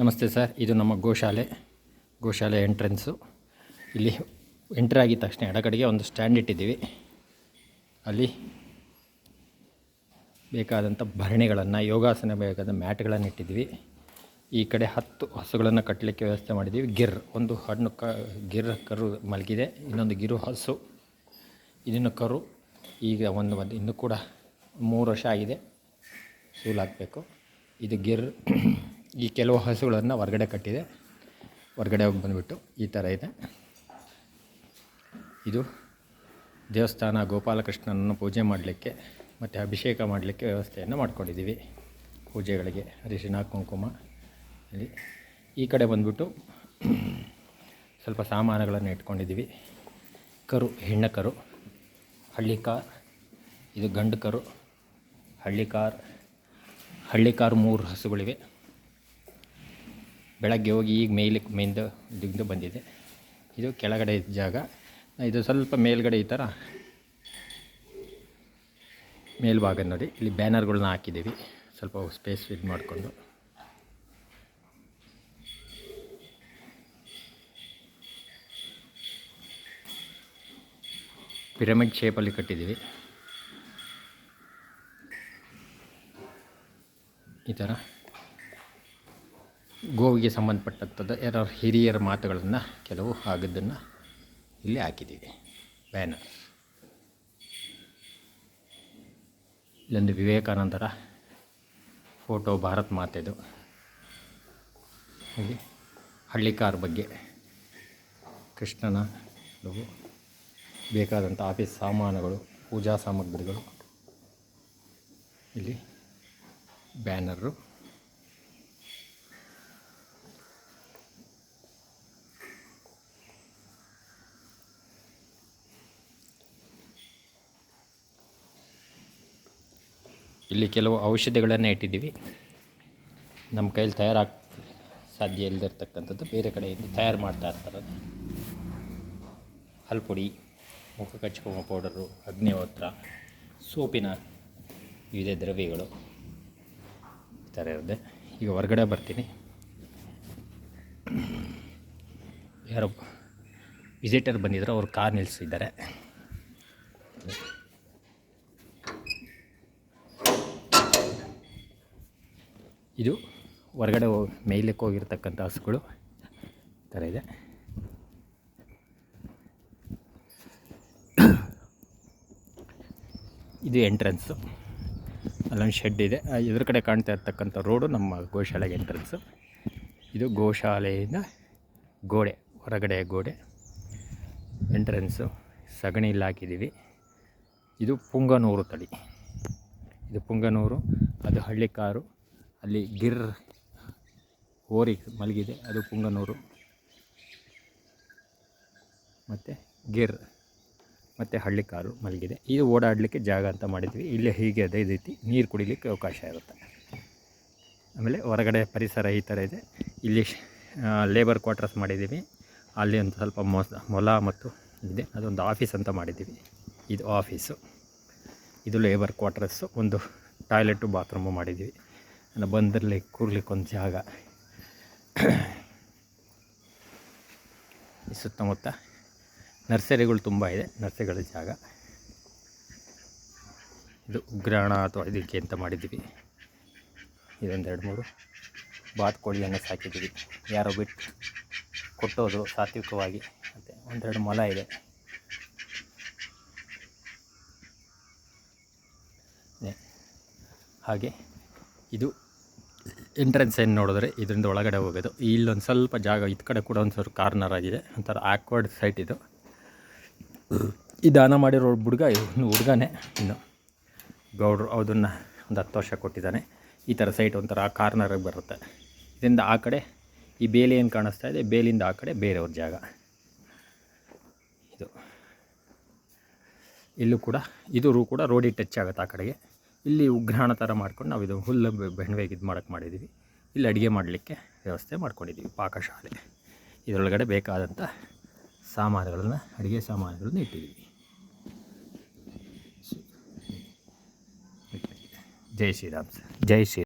ನಮಸ್ತೆ ಸರ್, ಇದು ನಮ್ಮ ಗೋಶಾಲೆ ಗೋಶಾಲೆ ಎಂಟ್ರೆನ್ಸು ಇಲ್ಲಿ ಎಂಟ್ರ್ ಆಗಿದ ತಕ್ಷಣ ಎಡಗಡೆಗೆ ಒಂದು ಸ್ಟ್ಯಾಂಡ್ ಇಟ್ಟಿದ್ದೀವಿ. ಅಲ್ಲಿ ಬೇಕಾದಂಥ ಭರಣಿಗಳನ್ನು, ಯೋಗಾಸನ ಬೇಕಾದ ಮ್ಯಾಟ್ಗಳನ್ನು ಇಟ್ಟಿದ್ದೀವಿ. ಈ ಕಡೆ ಹತ್ತು ಹಸುಗಳನ್ನು ಕಟ್ಟಲಿಕ್ಕೆ ವ್ಯವಸ್ಥೆ ಮಾಡಿದ್ದೀವಿ. ಗಿರ್, ಒಂದು ಹಣ್ಣು ಕ, ಗಿರ್ ಕರು ಮಲಗಿದೆ, ಇನ್ನೊಂದು ಗಿರು ಹಸು, ಇದನ್ನು ಕರು, ಈಗ ಒಂದು ಒಂದು ಇನ್ನೂ ಕೂಡ ಮೂರು ವರ್ಷ ಆಗಿದೆ ಸೂಲಾಗಬೇಕು ಇದು ಗಿರ್. ಈ ಕೆಲವು ಹಸುಗಳನ್ನು ಹೊರಗಡೆ ಕಟ್ಟಿದೆ. ಹೊರಗಡೆ ಹೋಗಿ ಬಂದುಬಿಟ್ಟು ಈ ಥರ ಇದೆ. ಇದು ದೇವಸ್ಥಾನ ಗೋಪಾಲಕೃಷ್ಣನನ್ನು ಪೂಜೆ ಮಾಡಲಿಕ್ಕೆ ಮತ್ತು ಅಭಿಷೇಕ ಮಾಡಲಿಕ್ಕೆ ವ್ಯವಸ್ಥೆಯನ್ನು ಮಾಡ್ಕೊಂಡಿದ್ದೀವಿ. ಪೂಜೆಗಳಿಗೆ ಅರಿಶಿಣ, ಕುಂಕುಮ ಇಲ್ಲಿ. ಈ ಕಡೆ ಬಂದುಬಿಟ್ಟು ಸ್ವಲ್ಪ ಸಾಮಾನುಗಳನ್ನು ಇಟ್ಕೊಂಡಿದ್ದೀವಿ. ಕರು ಹೆಣ್ಣಕರು ಹಳ್ಳಿ ಕಾರ್, ಇದು ಗಂಡು ಕರು, ಹಳ್ಳಿ ಕಾರ್ ಹಳ್ಳಿ ಕಾರ್ ಮೂರು ಹಸುಗಳಿವೆ. ಬೆಳಗ್ಗೆ ಹೋಗಿ ಈಗ ಮೇಯ್ಲಿಕ್ಕೆ ಮೇಯ್ದು ದುಗ್ದು ಬಂದಿದೆ. ಇದು ಕೆಳಗಡೆ ಇದ್ದ ಜಾಗ. ಇದು ಸ್ವಲ್ಪ ಮೇಲ್ಗಡೆ ಈ ಥರ. ಮೇಲ್ಭಾಗ ನೋಡಿ. ಇಲ್ಲಿ ಬ್ಯಾನರ್ಗಳನ್ನ ಹಾಕಿದ್ದೀವಿ. ಸ್ವಲ್ಪ ಸ್ಪೇಸ್ ಇದು ಮಾಡಿಕೊಂಡು. ಪಿರಮಿಡ್ ಶೇಪಲ್ಲಿ ಕಟ್ಟಿದ್ದೀವಿ. ಈ ಥರ. ಗೋವಿಗೆ ಸಂಬಂಧಪಟ್ಟಂಥದ್ದು ಯಾರು ಹಿರಿಯರ ಮಾತುಗಳನ್ನು ಕೆಲವು ಆಗದ್ದನ್ನು ಇಲ್ಲಿ ಹಾಕಿದ್ದೀವಿ. ಬ್ಯಾನರ್. ಇಲ್ಲೊಂದು ವಿವೇಕಾನಂದರ ಫೋಟೋ ಭಾರತ್ ಮಾತೆದು. ಹಾಗೆ ಹಳ್ಳಿಕಾರ್ ಬಗ್ಗೆ ಕೃಷ್ಣನ ಬೇಕಾದಂಥ ಆಫೀಸ್ ಸಾಮಾನುಗಳು, ಪೂಜಾ ಸಾಮಗ್ರಿಗಳು. ಇಲ್ಲಿ ಬ್ಯಾನರು. ಇಲ್ಲಿ ಕೆಲವು ಔಷಧಿಗಳನ್ನು ಇಟ್ಟಿದ್ದೀವಿ. ನಮ್ಮ ಕೈಯಲ್ಲಿ ತಯಾರಾಗ, ಸಾಧ್ಯ ಇಲ್ಲದಿರ್ತಕ್ಕಂಥದ್ದು ಬೇರೆ ಕಡೆಯಿಂದ ತಯಾರು ಮಾಡ್ತಾ ಇರ್ತಾರೆ. ಹಲ್ಪುಡಿ, ಮುಖ ಕಚ್ಕುವ ಪೌಡರು, ಅಗ್ನಿಹೋತ್ರ, ಸೋಪಿನ ವಿವಿಧ ದ್ರವ್ಯಗಳು ಈ ಥರ ಇರುತ್ತೆ. ಈಗ ಹೊರಗಡೆ ಬರ್ತೀನಿ. ಯಾರೋ ವಿಸಿಟರ್ ಬಂದಿದ್ರು, ಅವ್ರು ಕಾರ್ ನಿಲ್ಲಿಸಿದ್ದಾರೆ ಇದು ಹೊರಗಡೆ ಮೇಲಕ್ಕೆ ಹೋಗಿರ್ತಕ್ಕಂಥ ಹಸುಗಳು. ಥರ ಇದೆ. ಇದು ಎಂಟ್ರೆನ್ಸು. ಅಲ್ಲೊಂದು ಶೆಡ್ ಇದೆ. ಎದುರು ಕಡೆ ಕಾಣ್ತಾ ಇರ್ತಕ್ಕಂಥ ರೋಡು ನಮ್ಮ ಗೋಶಾಲೆಗೆ ಎಂಟ್ರೆನ್ಸು. ಇದು ಗೋಶಾಲೆಯಿಂದ ಗೋಡೆ, ಹೊರಗಡೆ ಗೋಡೆ ಎಂಟ್ರೆನ್ಸು. ಸಗಣಿ ಇಲ್ಲಿ ಹಾಕಿದ್ದೀವಿ. ಇದು ಪುಂಗನೂರು ತಳಿ. ಇದು ಪುಂಗನೂರು, ಅದು ಹಳ್ಳಿ ಕಾರು ಅಲ್ಲಿ ಗಿರ್ ಹೋರಿ ಮಲಗಿದೆ. ಅದು ಪುಂಗನೂರು ಮತ್ತು ಗಿರ್, ಮತ್ತು ಹಳ್ಳಿ ಕಾರು ಮಲಗಿದೆ. ಇದು ಓಡಾಡಲಿಕ್ಕೆ ಜಾಗ ಅಂತ ಮಾಡಿದ್ವಿ. ಇಲ್ಲಿ ಹೀಗೆ ಅದೇ ರೀತಿ ನೀರು ಕುಡಿಲಿಕ್ಕೆ ಅವಕಾಶ ಇರುತ್ತೆ. ಆಮೇಲೆ ಹೊರಗಡೆ ಪರಿಸರ ಈ ಥರ ಇದೆ. ಇಲ್ಲಿ ಲೇಬರ್ ಕ್ವಾರ್ಟರ್ಸ್ ಮಾಡಿದ್ದೀವಿ. ಅಲ್ಲಿ ಒಂದು ಸ್ವಲ್ಪ ಮೊಸ, ಮೊಲ ಮತ್ತು ಇದೆ. ಅದೊಂದು ಆಫೀಸ್ ಅಂತ ಮಾಡಿದ್ದೀವಿ. ಇದು ಆಫೀಸು. ಇದು ಲೇಬರ್ ಕ್ವಾರ್ಟರ್ಸು ಒಂದು ಟಾಯ್ಲೆಟು ಬಾತ್ರೂಮು ಮಾಡಿದ್ದೀವಿ. ನಾನು ಬಂದಲ್ಲಿ ಕೂರ್ಲಿಕ್ಕೆ ಒಂದು ಜಾಗ. ಸುತ್ತಮುತ್ತ ನರ್ಸರಿಗಳು ತುಂಬ ಇದೆ, ನರ್ಸರಿಗಳ ಜಾಗ. ಇದು ಉಗ್ರಾಣ ಅಥವಾ ಇದಕ್ಕೆ ಅಂತ ಮಾಡಿದ್ದೀವಿ. ಇದೊಂದೆರಡು ಮೂರು ಬಾತುಕೋಳಿಯನ್ನು ಸಾಕಿದ್ದೀವಿ. ಯಾರೋ ಬಿಟ್ಟು ಕೊಟ್ಟೋದು ಸಾತ್ವಿಕವಾಗಿ ಮತ್ತು ಒಂದೆರಡು ಮೊಲ ಇದೆ. ಹಾಗೆ ಇದು ಎಂಟ್ರೆನ್ಸ್ ಏನು ನೋಡಿದ್ರೆ ಇದರಿಂದ ಒಳಗಡೆ ಹೋಗೋದು. ಇಲ್ಲೊಂದು ಸ್ವಲ್ಪ ಜಾಗ ಇದು ಕಡೆ ಕೂಡ ಒಂದು ಸ್ವಲ್ಪ ಕಾರ್ನರ್ ಆಗಿದೆ. ಒಂಥರ ಆಕ್ವರ್ಡ್ ಸೈಟ್ ಇದು. ಈ ದಾನ ಮಾಡಿರೋ ಹುಡುಗ ಇನ್ನು ಹುಡುಗನೇ ಇನ್ನು ಗೌಡ್ರು ಅದನ್ನು ಒಂದು ಹತ್ತು ವರ್ಷ ಕೊಟ್ಟಿದ್ದಾನೆ. ಈ ಥರ ಸೈಟ್ ಒಂಥರ ಕಾರ್ನರಾಗಿ ಬರುತ್ತೆ. ಇದರಿಂದ ಆ ಕಡೆ ಈ ಬೇಲಿ ಏನು ಕಾಣಿಸ್ತಾ ಇದೆ? ಬೇಲಿಂದ ಆ ಕಡೆ ಬೇರೆಯವ್ರ ಜಾಗ. ಇದು. ಇಲ್ಲೂ ಕೂಡ, ಇದು ಕೂಡ ರೋಡಿಗೆ ಟಚ್ ಆಗುತ್ತೆ ಆ ಕಡೆಗೆ. ಇಲ್ಲಿ ಉಗ್ರಾಣ ಥರ ಮಾಡ್ಕೊಂಡು ನಾವು ಇದು ಹುಲ್ಲು ಬೆಣ್ಣೆಗೆ ಇದು ಮಾಡೋಕ್ಕೆ ಮಾಡಿದ್ದೀವಿ ಇಲ್ಲಿ ಅಡುಗೆ ಮಾಡಲಿಕ್ಕೆ ವ್ಯವಸ್ಥೆ ಮಾಡ್ಕೊಂಡಿದ್ದೀವಿ ಪಾಕಶಾಲೆ ಇದರೊಳಗಡೆ ಬೇಕಾದಂಥ ಸಾಮಾನುಗಳನ್ನು, ಅಡುಗೆ ಸಾಮಾನುಗಳನ್ನು ಇಟ್ಟಿದ್ದೀವಿ ಜೈ ಶ್ರೀರಾಮ್ ಸರ್. ಜೈ ಶ್ರೀ